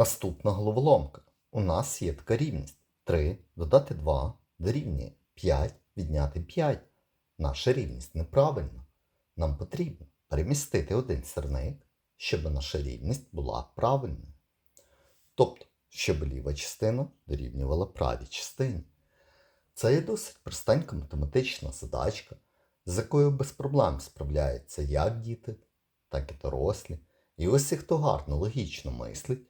Наступна головоломка. У нас є така рівність. 3 додати 2 дорівнює 5 відняти 5. Наша рівність неправильна. Нам потрібно перемістити один сірник, щоб наша рівність була правильною. Тобто, щоб ліва частина дорівнювала правій частині. Це є досить простенька математична задачка, з якою без проблем справляються як діти, так і дорослі. І ось хто гарно логічно мислить,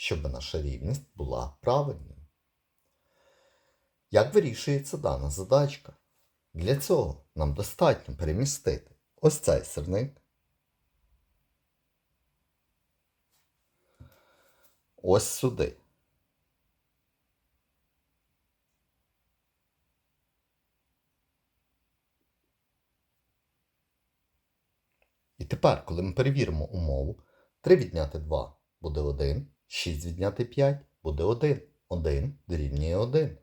щоб наша рівність була правильною. Як вирішується дана задачка? Для цього нам достатньо перемістити ось цей сірник, ось сюди. І тепер, коли ми перевіримо умову, 3 відняти 2 буде 1, 6 відняти 5 буде 1. 1 дорівнює 1.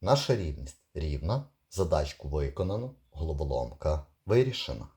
Наша рівність рівна, задачку виконано, головоломка вирішена.